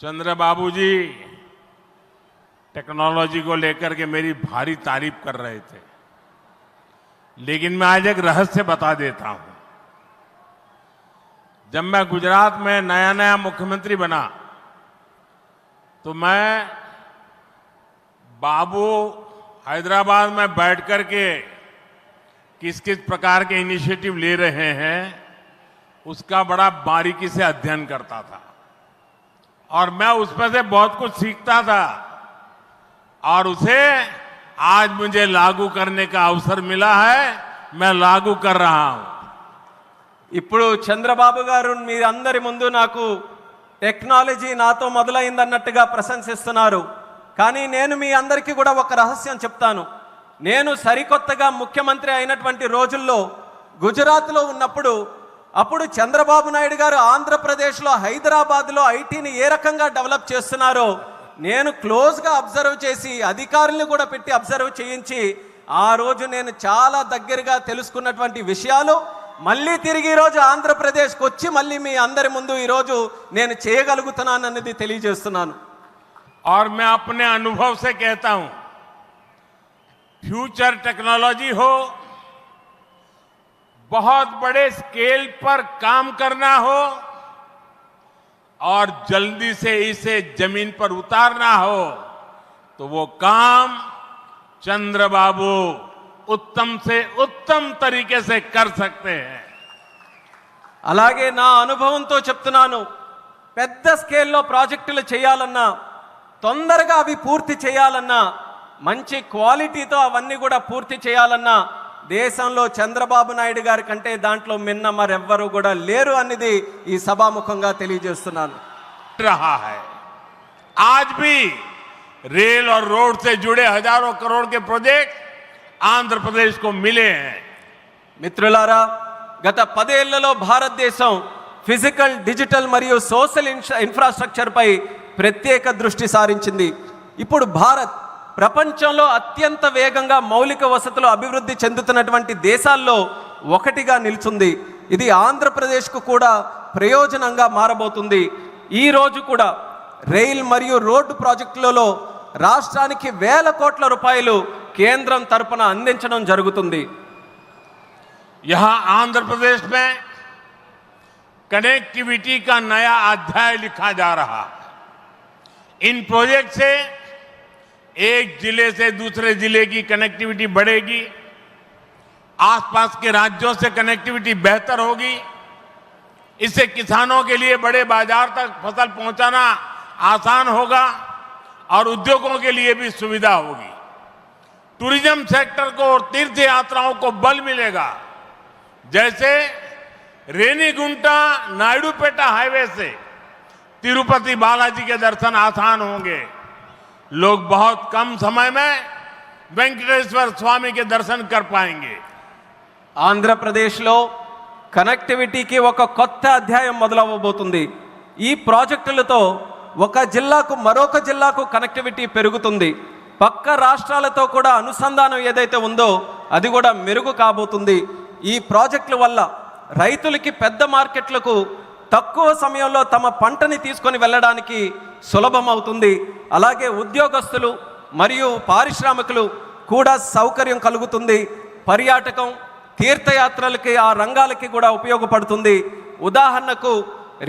चंद्र बाबू जी technology को लेकर के मेरी भारी तारीफ़ कर रहे थे। लेकिन मैं आज एक रहस्य बता देता हूँ। जब मैं गुजरात में नया नया मुख्यमंत्री बना तो मैं बाबू हैदराबाद में बैठ कर के किस किस प्रकार के इनिशिएटिव ले रहे हैं, उसका बड़ा बारीकी से अध्ययन करता था। और मैं उसमें से बहुत कुछ सीखता था और उसे आज मुझे लागू करने का अवसर मिला है मैं लागू कर रहा हूं ఇప్పుడు చంద్రబాబు గారు మీరందరి ముందు నాకు టెక్నాలజీ నాతో మొదలైందన్నట్టుగా ప్రశంసిస్తున్నారు కానీ నేను మీ అందరికీ కూడా ఒక రహస్యం చెప్తాను నేను సరికొత్తగా ముఖ్యమంత్రి అయినటువంటి రోజుల్లో గుజరాత్లో ఉన్నప్పుడు అప్పుడు చంద్రబాబు నాయుడు గారు ఆంధ్రప్రదేశ్లో హైదరాబాద్లో ఐటీని ఏ రకంగా డెవలప్ చేస్తున్నారో నేను క్లోజ్గా అబ్జర్వ్ చేసి అధికారుల్ని కూడా పెట్టి అబ్జర్వ్ చేయించి ఆ రోజు నేను చాలా దగ్గరగా తెలుసుకున్నటువంటి విషయాలు మళ్ళీ తిరిగి ఈరోజు ఆంధ్రప్రదేశ్కి వచ్చి మళ్ళీ మీ అందరి ముందు ఈరోజు నేను చేయగలుగుతున్నానన్నది తెలియజేస్తున్నాను और मैं अपने अनुभव से कहता हूं फ्यूचर टेक्नोलॉजी हो बहुत बड़े स्केल पर काम करना हो और जल्दी से इसे जमीन पर उतारना हो तो वो काम चंद्रबाबू उत्तम से उत्तम तरीके से कर सकते हैं అలాగే నా అనుభవంతో చెప్తున్నాను పెద్ద స్కేల్లో ప్రాజెక్టులు చేయాలన్నా తొందరగా అవి పూర్తి చేయాలన్నా మంచి క్వాలిటీతో అవన్నీ కూడా పూర్తి చేయాలన్నా దేశంలో చంద్రబాబు నాయుడు గారి కంటే దాంట్లో మిన్న మరెవ్వరూ కూడా లేరు అనేది ఈ సభాముఖంగా తెలియజేస్తున్నాను रहा है आज भी रेल और रोड से जुड़े हजारों करोड़ के प्रोजेक्ट आंध्र प्रदेश को मिले हैं మిత్రులారా గత పదేళ్లలో భారతదేశం ఫిజికల్ డిజిటల్ మరియు సోషల్ ఇన్ఫ్రా ఇన్ఫ్రాస్ట్రక్చర్పై ప్రత్యేక దృష్టి సారించింది ఇప్పుడు భారత్ ప్రపంచంలో అత్యంత వేగంగా మౌలిక వసతులు అభివృద్ధి చెందుతున్నటువంటి దేశాల్లో ఒకటిగా నిలుచుంది ఇది ఆంధ్రప్రదేశ్కు కూడా ప్రయోజనంగా మారబోతుంది ఈ రోజు కూడా రైల్ మరియు రోడ్డు ప్రాజెక్టులలో రాష్ట్రానికి వేల కోట్ల రూపాయలు కేంద్రం తరపున అందించడం జరుగుతుంది यहां आंध्र प्रदेश में कनेक्टिविटी का नया अध्याय लिखा जा रहा है इन प्रोजेक्ट से एक ज़िले से दूसरे ज़िले की कनेक्टिविटी बढ़ेगी, आसपास के राज्यों से कनेक्टिविटी बेहतर होगी। इससे किसानों के लिए बड़े बाज़ार तक फ़सल पहुंचाना आसान होगा और उद्योगों के लिए भी सुविधा होगी। टूरिज़्म सेक्टर को और तीर्थ यात्राओं को बल मिलेगा। जैसे रेनीगुंटा नायडूपेटा हाईवे से तिरुपति बालाजी के दर्शन आसान होंगे। लोग बहुत कम समय में वेंकटेश्वर स्वामी के दर्शन कर पाएंगे ఆంధ్రప్రదేశ్లో కనెక్టివిటీకి ఒక కొత్త అధ్యాయం మొదలవ్వబోతుంది ఈ ప్రాజెక్టులతో ఒక జిల్లాకు మరొక జిల్లాకు కనెక్టివిటీ పెరుగుతుంది పక్క రాష్ట్రాలతో కూడా అనుసంధానం ఏదైతే ఉందో అది కూడా మెరుగు కాబోతుంది ఈ ప్రాజెక్టుల వల్ల రైతులకి పెద్ద మార్కెట్లకు తక్కువ సమయంలో తమ పంటని తీసుకొని వెళ్ళడానికి సులభం అవుతుంది అలాగే ఉద్యోగస్తులు మరియు పారిశ్రామికులు కూడా సౌకర్యం కలుగుతుంది. పర్యాటకం తీర్థయాత్రలకి ఆ రంగాలకి కూడా ఉపయోగపడుతుంది. ఉదాహరణకు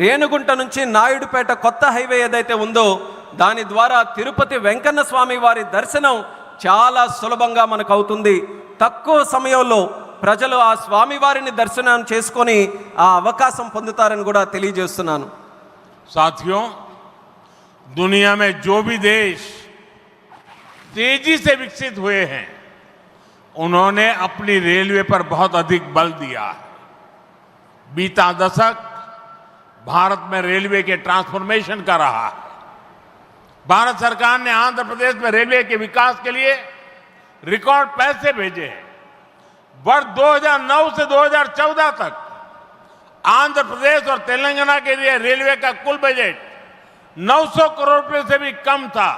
రేణుగుంట నుంచి నాయుడుపేట కొత్త హైవే ఏదైతే ఉందో దాని ద్వారా తిరుపతి వెంకన్న స్వామి వారి దర్శనం చాలా సులభంగా మనకు అవుతుంది. తక్కువ సమయంలో ప్రజలు ఆ స్వామివారిని దర్శనం చేసుకొని ఆ అవకాశం పొందుతారని కూడా తెలియజేస్తున్నాను साथियों दुनिया में जो भी देश तेजी से विकसित हुए हैं उन्होंने अपनी रेलवे पर बहुत अधिक बल दिया है बीता दशक भारत में रेलवे के ट्रांसफॉर्मेशन का रहा है भारत सरकार ने आंध्र प्रदेश में रेलवे के विकास के लिए रिकॉर्ड पैसे भेजे हैं वर्ष 2009 से 2014 तक आंध्र प्रदेश और तेलंगाना के लिए रेलवे का कुल बजट 900 करोड़ रुपए से भी कम था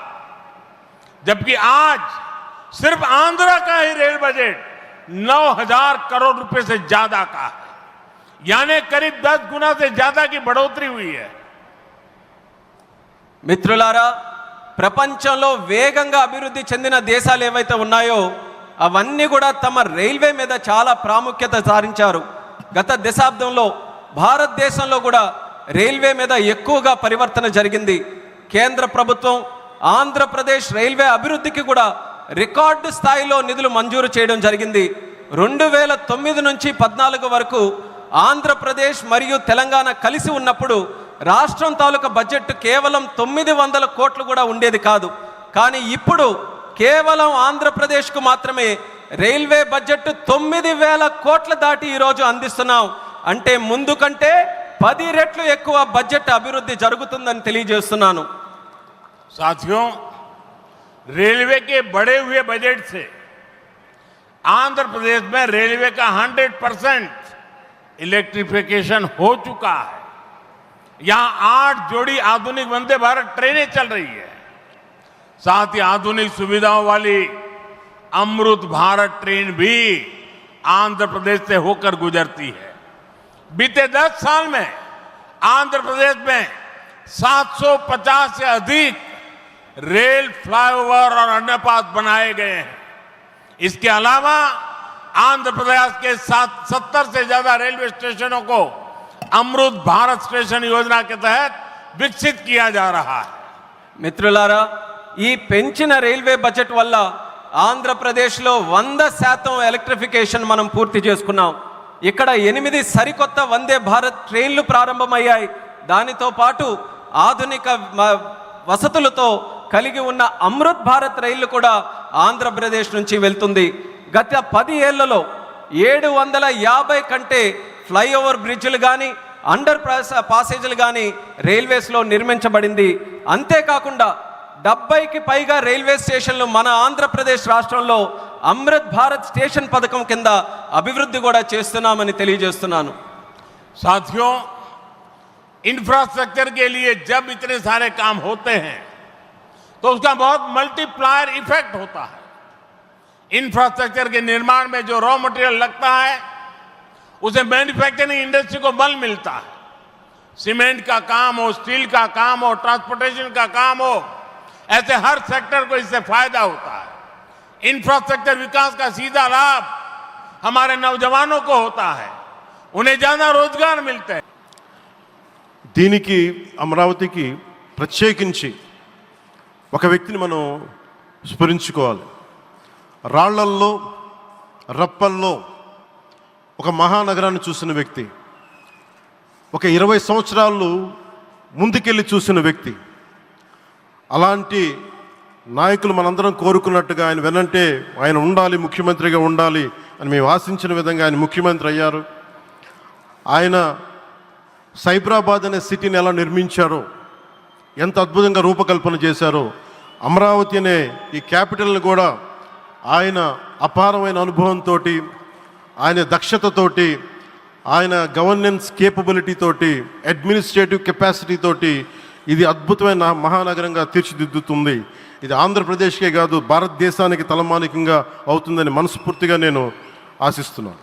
जबकि आज सिर्फ आंध्र का ही रेल बजट 9000 करोड़ रुपए से ज्यादा का है यानी करीब 10 गुना से ज्यादा की बढ़ोतरी हुई है మిత్రులారా ప్రపంచంలో వేగంగా అభివృద్ధి చెందిన దేశాలు ఏవైతే ఉన్నాయో అవన్నీ కూడా తమ రైల్వే మీద చాలా ప్రాముఖ్యత సారించారు. గత దశాబ్దంలో భారతదేశంలో కూడా రైల్వే మీద ఎక్కువగా పరివర్తన జరిగింది. కేంద్ర ప్రభుత్వం ఆంధ్రప్రదేశ్ రైల్వే అభివృద్ధికి కూడా రికార్డు స్థాయిలో నిధులు మంజూరు చేయడం జరిగింది. రెండు వేల తొమ్మిది నుంచి పద్నాలుగు వరకు ఆంధ్రప్రదేశ్ మరియు తెలంగాణ కలిసి ఉన్నప్పుడు రాష్ట్రం తాలూకా బడ్జెట్ కేవలం తొమ్మిది వందల కోట్లు కూడా ఉండేది కాదు. కానీ ఇప్పుడు కేవలం ఆంధ్రప్రదేశ్కు మాత్రమే రైల్వే బడ్జెట్ తొమ్మిది వేల కోట్ల దాటి ఈరోజు అందిస్తున్నాం అంటే ముందు కంటే పది రెట్లు ఎక్కువ బడ్జెట్ అభివృద్ధి జరుగుతుందని తెలియజేస్తున్నాను साथियों रेलवे के बढ़े हुए बजट से आंध्र प्रदेश में रेलवे का 100 परसेंट इलेक्ट्रिफिकेशन हो चुका है यहां आठ जोड़ी आधुनिक वंदे भारत ट्रेनें चल रही है साथ ही आधुनिक सुविधाओं वाली अमृत भारत ट्रेन भी आंध्र प्रदेश से होकर गुजरती है बीते 10 साल में आंध्र प्रदेश में 750 से अधिक रेल फ्लाईओवर और अंडरपास बनाए गए हैं इसके अलावा आंध्र प्रदेश के सात सत्तर से ज्यादा रेलवे स्टेशनों को अमृत भारत स्टेशन योजना के तहत विकसित किया जा रहा है మిత్రులారా ఈ పెంచిన రైల్వే బడ్జెట్ వల్ల ఆంధ్రప్రదేశ్లో వంద శాతం ఎలక్ట్రిఫికేషన్ మనం పూర్తి చేసుకున్నాం. ఇక్కడ ఎనిమిది సరికొత్త వందే భారత్ ట్రైన్లు ప్రారంభమయ్యాయి. దానితో పాటు ఆధునిక వసతులతో కలిగి ఉన్న అమృత్ భారత్ రైళ్ళు కూడా ఆంధ్రప్రదేశ్ నుంచి వెళ్తుంది. గత పది ఏళ్ళలో ఏడు వందల యాభై కంటే ఫ్లైఓవర్ బ్రిడ్జ్లు కానీ అండర్ పాసేజ్లు కానీ రైల్వేస్లో నిర్మించబడింది. అంతేకాకుండా డెబ్బైకి పైగా రైల్వే స్టేషన్లు మన ఆంధ్రప్రదేశ్ రాష్ట్రంలో అమృత్ భారత్ స్టేషన్ పథకం కింద అభివృద్ధి కూడా చేస్తున్నామని తెలియజేస్తున్నాను साथियों इंफ्रास्ट्रक्चर के लिए जब इतने सारे काम होते हैं तो उसका बहुत मल्टीप्लायर इफेक्ट होता है इंफ्रास्ट्रक्चर के निर्माण में जो रॉ मटेरियल लगता है उसे मैन्युफैक्चरिंग इंडस्ट्री को बल मिलता है सीमेंट का काम हो स्टील का काम हो ट्रांसपोर्टेशन का काम हो ऐसे हर सेक्टर को इससे फायदा होता है इंफ्रास्ट्रक्चर विकास का सीधा लाभ हमारे नौजवानों को होता है उन्हें ज्यादा रोजगार मिलते हैं దీనికి అమరావతికి ప్రత్యేకించి ఒక వ్యక్తిని మనం స్మరించుకోవాలి రాళ్లల్లో రప్పల్లో ఒక మహానగరాన్ని చూసిన వ్యక్తి ఒక ఇరవై సంవత్సరాలు ముందుకెళ్ళి చూసిన వ్యక్తి అలాంటి నాయకులు మనందరం కోరుకున్నట్టుగా ఆయన వెనంటే ఆయన ఉండాలి ముఖ్యమంత్రిగా ఉండాలి అని మేము ఆశించిన విధంగా ఆయన ముఖ్యమంత్రి అయ్యారు. ఆయన సైబరాబాద్ అనే సిటీని ఎలా నిర్మించారో ఎంత అద్భుతంగా రూపకల్పన చేశారో అమరావతి అనే ఈ క్యాపిటల్ని కూడా ఆయన అపారమైన అనుభవంతో ఆయన దక్షతతోటి ఆయన గవర్నెన్స్ కేపబిలిటీ తోటి అడ్మినిస్ట్రేటివ్ కెపాసిటీ తోటి ఇది అద్భుతమైన మహానగరంగా తీర్చిదిద్దుతుంది. ఇది ఆంధ్రప్రదేశ్కే కాదు భారతదేశానికి తలమానికంగా అవుతుందని మనస్ఫూర్తిగా నేను ఆశిస్తున్నాను.